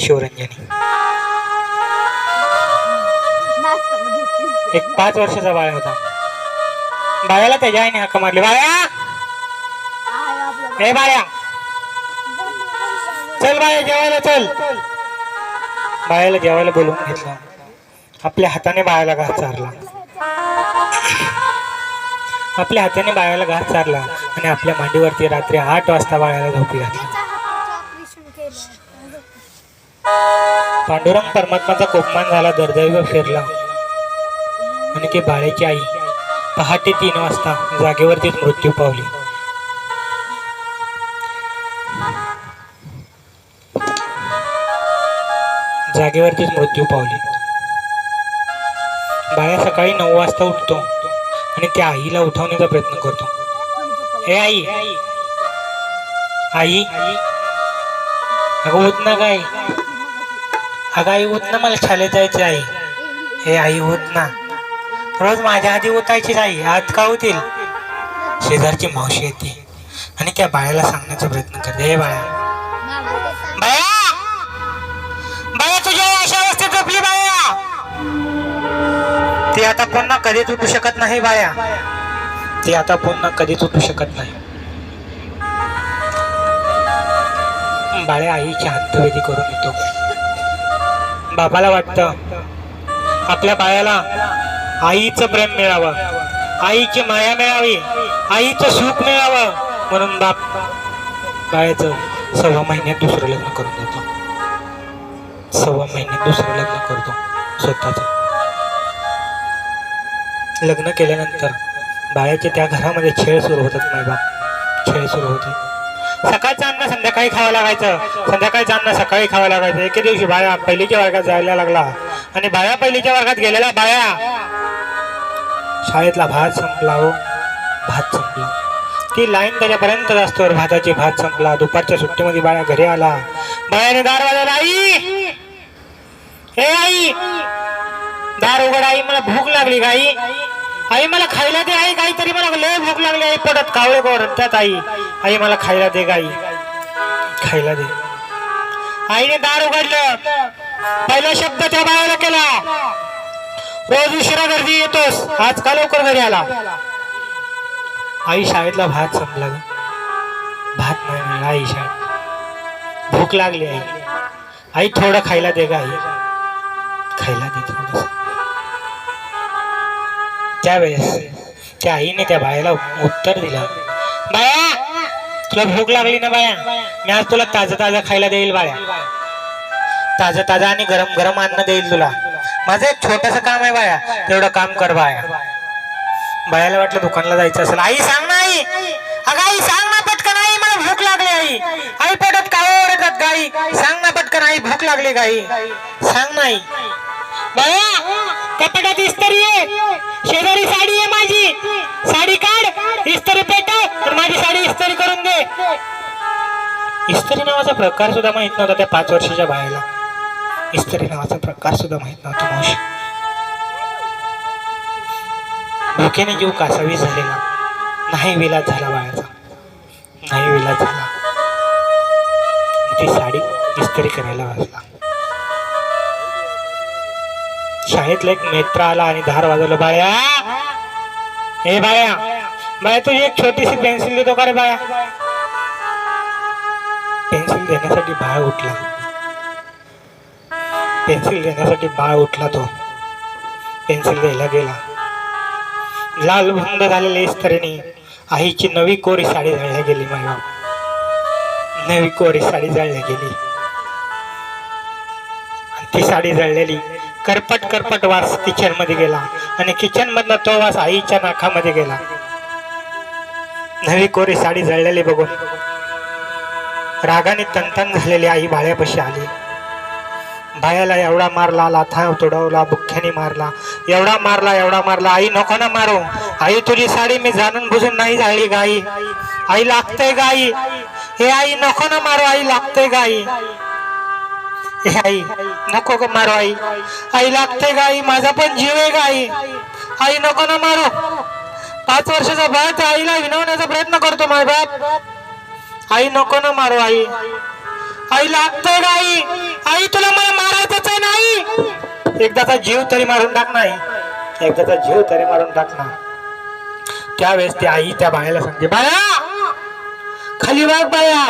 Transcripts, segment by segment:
शिवरंजनी. एक पाच वर्षाचा बाळ होता. बाळ्याला त्याच्या आईने हक्क मारले. बाळ्या हे बाळ्या चल बाळ्या जेवायला चल. बाळ्याला जेवायला बोलवून घेतलं. आपल्या हाताने बाळाला घास चारला. आपल्या हाताने बाळाला घास चारला आणि आपल्या मांडीवरती रात्री आठ वाजता बाळाला झोपी घातली. पांडुरंग परमात्माचा कोपमान झाला दर्दैव फिरला. आणि ते बाळेची आई पहाटे तीन वाजता जागेवरतीच मृत्यू पावली. जागेवरतीच मृत्यू पावली. बाळा सकाळी नऊ वाजता उठतो आणि त्या आईला उठवण्याचा प्रयत्न करतो. हे आई आई अगं होत ना काय? अगं आई उठ ना मला शाळेत जायची आई. हे आई उठ ना. रोज माझ्या आधी उठायचीच आई आज का होतील शेजारची मावशी येते. आणि त्या बाळाला सांगण्याचा प्रयत्न करते. हे बाळा. बाया बाया तुझ्या अशा अवस्थेत झोपली बाया ती आता पुन्हा कधीच उठू शकत नाही बाया ती आता पुन्हा कधीच उठू शकत नाही. बाळ्या आईची अंतविधी करून येतो. बाबाला वाटतं. आपल्या बाळाला आईचं प्रेम मिळावं. आईची माया मिळावी. आईचं सुख मिळावं. म्हणून बाप बायाचं सव्वा महिन्यात दुसरं लग्न करून देतो. सव्वा महिन्यात दुसरं लग्न करतो. स्वतःच. लग्न केल्यानंतर बाळाच्या त्या घरामध्ये खेळ सुरू होतात मायबाप. खेळ सुरू होते सकाळचं अन्न संध्याकाळी खावं लागायचं. संध्याकाळचं अन्न सकाळी खावं लागायचं. एके दिवशी बाया पहिलीच्या वर्गात जायला लागला. आणि बाया पहिलीच्या वर्गात गेलेला बाया शाळेतला भात संपला हो. भात संपला. की लाईन त्याच्यापर्यंत असतो भाताची भात संपला. दुपारच्या सुट्टीमध्ये बाया घरी आला. बायाने दार वाजवला आई! हे आई! दार उघड आई मला भूक लागली गाई. आई मला खायला दे आई काहीतरी मला लय भूक लागली आई पडत कावळे त्यात आई आई मला खायला दे गाई. खायला दे. आईने दार उघडलं. पहिला शब्द त्या बाळाला केला. रोज उशिरा गर्दी येतोस. आज का लवकर घरी आला? आई शाळेतला भात संपला भात नाही मिळाला आई शाळेत. भूक लागली आई आई थोडं खायला दे ग त्यावेळेस त्या आईने त्या बायाला उत्तर दिलं बाया तुला भूक लागली ना बाया मी आज तुला ताजं ताजं खायला देईल बाया ताजं ताजं आणि गरम गरम अन्न देईल तुला. माझं एक छोटस काम आहे बाया तेवढं काम कर बाया बायाला वाटलं दुकानला जायचं असेल. आई सांग ना आई. अगं आई सांग ना पटकन आई मला भूक लागली आई. आई पटत का ओरडतात गाई? सांग ना पटकन आई भूक लागली गाई. सांग ना आई. बाया कपाटात इस्त्री आहे शेजारी साडी आहे माझी. साडी काढ. इस्त्री पेटव. तर माझी साडी इस्त्री करून दे. इस्त्री नावाचा प्रकार सुद्धा माहीत नव्हता त्या पाच वर्षाच्या बायाला इस्त्री नावाचा प्रकार सुद्धा माहीत नव्हता मावशी. भुकेने जीव कासावी झालेला. नाही विलाज झाला बाळाचा. नाही विलाज झाला. ती साडी इस्त्री करायला वाजला. शाळेतला एक मित्र आला आणि धार वाजवलं बाया हे बाया बाया तुझी एक छोटीशी पेन्सिल देतो का रे बाया पेन्सिल देण्यासाठी बाळ उठला. पेन्सिल देण्यासाठी बाळ उठला तो. पेन्सिल द्यायला गेला. लाल भंग झालेली इस्त्रीने आईची नवी कोरी साडी जाळल्या गेली मला नवी कोरी साडी जाळल्या गेली. ती साडी जळलेली करपट करपट वास किचनमध्ये गेला. आणि किचन तो वास आईच्या नाकामध्ये गेला. नवी कोरी साडी जळलेली बघून. रागाने तनतन झालेली आई बाळ्यापाशी आली. बायाला एवढा मारला लाथा तुडवला बुख्याने मारला. एवढा मारला एवढा मारला आई नको ना मारू. आई तुझी साडी मी जाणून बुजून नाही झाली गाई. आई लागतंय गाई. हे आई नको ना मारू आई लागतंय गाई. हे आई नको ग मारू आई. आई लागते गाई माझा पण जीव आहे गाई आई. नको ना मारू. पाच वर्षाचा बाळ त्या आईला विनवण्याचा प्रयत्न करतो माय बाप. आई नको ना मारू आई. आई लागतंय का आई. आई तुला मला मारायचंच आहे नाही एकदाचा जीव तरी मारून टाक नाही एकदाचा जीव तरी मारून टाक ना. त्यावेळेस ती आई त्या बाळाला सांगते बाया खाली बाग बाया.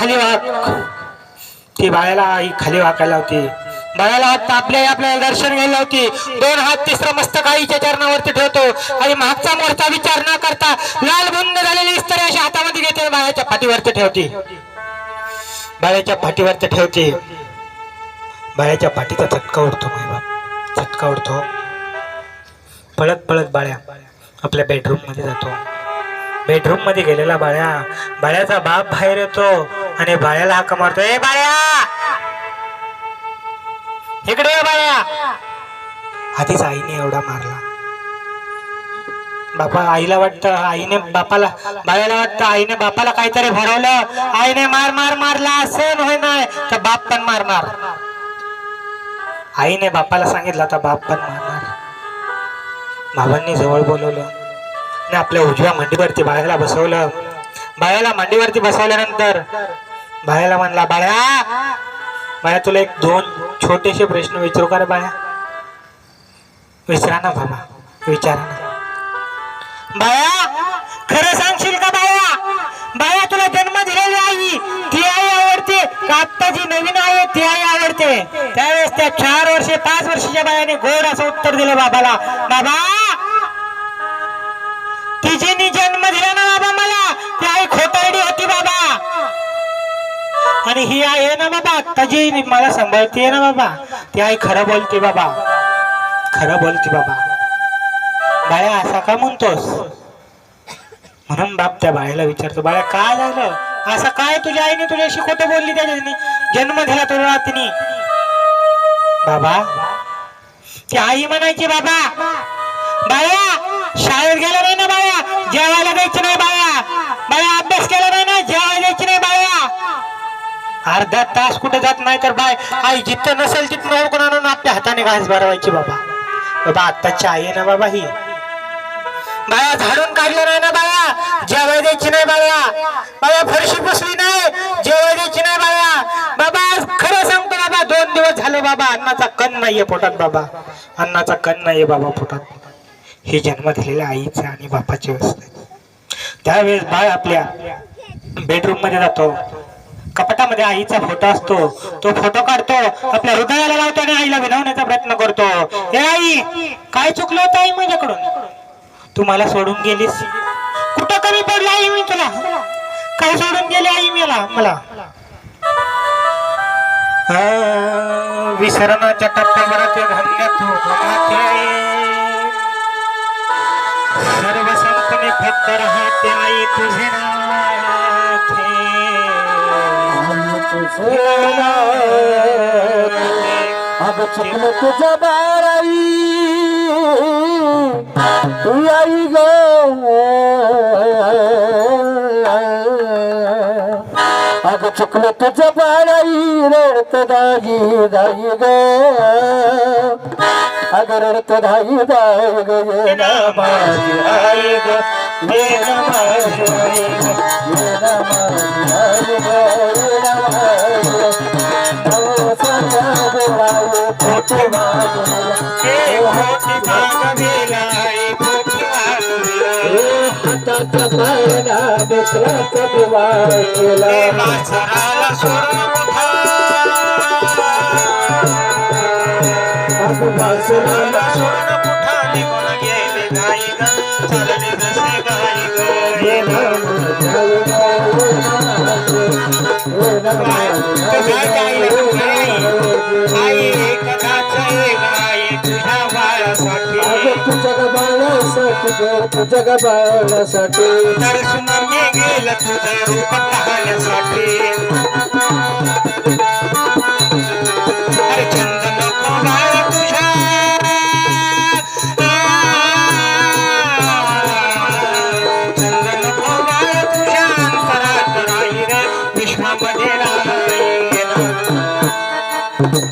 खाली वाक ती बायाला आई खाली वाकायला होती. बाळाला हात तापले आपल्याला दर्शन घ्यायला होती. दोन हात तिसरा मस्तक आईच्या चरणावरती ठेवतो. आणि मागचा मोरचा विचार न करता लाल बुंद झालेली इस्त्री अशा हातामध्ये घेते बायाच्या बाळाच्या पाठीवरती ठेवते. बाळाच्या पाठीवरती ठेवते. बाळाच्या पाठीचा चटका उडतो मायबाप चटका उडतो. पळत पळत बाळ्या आपल्या बेडरूममध्ये जातो. बेडरूममध्ये गेलेला बाळ्या. बाळ्याचा बाप बाहेर येतो. आणि बाळ्याला हाक मारतो ए बाळ्या! इकडे बाळ्या! आधीच आईने एवढा मारला. बापा आईला वाटतं आईने बापाला बाळ्याला वाटतं आईने बापाला काहीतरी भरवलं. आईने मार मार मारला असं होय नाही. तर बाप पण मारणार आईने बापाला सांगितलं तर बाप पण मारणार बाबांनी जवळ बोलवलं. आणि आपल्या उजव्या मंडीवरती बाळ्याला बसवलं. बाळ्याला मांडीवरती बसवल्यानंतर बाळ्याला म्हणला बाळ्या बाळ्या तुला एक दोन छोटेसे प्रश्न विचारू का रे बाळ्या? विचारा ना बाबा विचारा ना. बाळा खरं सांगशील का बाळा बाळा तुला जन्म दिलेली आई ती आई आवडते का आत्ता जी नवीन आहे ती आई आवडते? त्यावेळेस त्या चार वर्षे पाच वर्षाच्या बाळाने गोड असं उत्तर दिलं बाबाला बाबा तिजीनी जन्म दिला ना आणि ही आई आहे ना बाबा आत्ता जी मला सांभाळते ना बाबा. ती आई खरं बोलते बाबा. खरं बोलते बाबा. बाया असा का म्हणतोस? म्हणून बाप त्या बाळ्याला विचारतो बाया काय झालं? असं काय तुझ्या आईने तुझ्याशी खोटं बोलली त्याच्याने जन्म दिला तुला तिने बाबा ती आई म्हणायची बाबा बाया शाळेत गेला नाही ना बाया जेवायला द्यायची नाही बाया बाळ्या अभ्यास केला नाही ना जेवायला द्यायची नाही बाळ्या अर्धा तास कुठे जात नाही तर बाय आई जिथं नसेल तिथं ओळखून आणून आपल्या हाताने घास भरवायची बाबा. बाबा आत्ताची आई आहे ना बाबा ही. बाया झाडून काढलं नाही ना बाया. जेवाय द्यायची नाही बाया. बाया फरशी पुसली नाही. जेवाय द्यायची नाही बाया. बाबा आज खरं सांगतो बाबा दोन दिवस झाले बाबा अन्नाचा कण नाहीये पोटात बाबा. अन्नाचा कण नाहीये बाबा पोटात. हे जन्म दिलेल्या आईचे आणि बापाची असते त्यावेळेस बाळ आपल्या बेडरूममध्ये जातो. कपाटामध्ये आईचा फोटो असतो. तो फोटो काढतो आपल्या हृदयाला लावतो आणि आईला विनवण्याचा प्रयत्न करतो. हे आई काय चुकलं होतं आई माझ्याकडून? तू मला सोडून गेलीस? कुठं कमी पडला आई मी तुला? काय सोडून गेले आई मला? मला. विसरणाच्या टप्प्यावर ते धन्य तू गमाते सर्व संतने फक्त राहते आई तुझे नाथे अग चुकलं तुझ्या बाराई तू आई ग। अग चुकलं तुझ्या बाराई रडत दाई दाई ग अग रडत दाई दाई ग माझी आई ग माझी आई ग माझी आई ग हाताचा पायडा दुसऱ्याचा दिवाळ केला अग तुझ्या गबाळासाठी ग मी गबाळासाठी गेलं तुझं रूप पाहण्यासाठी. Mama,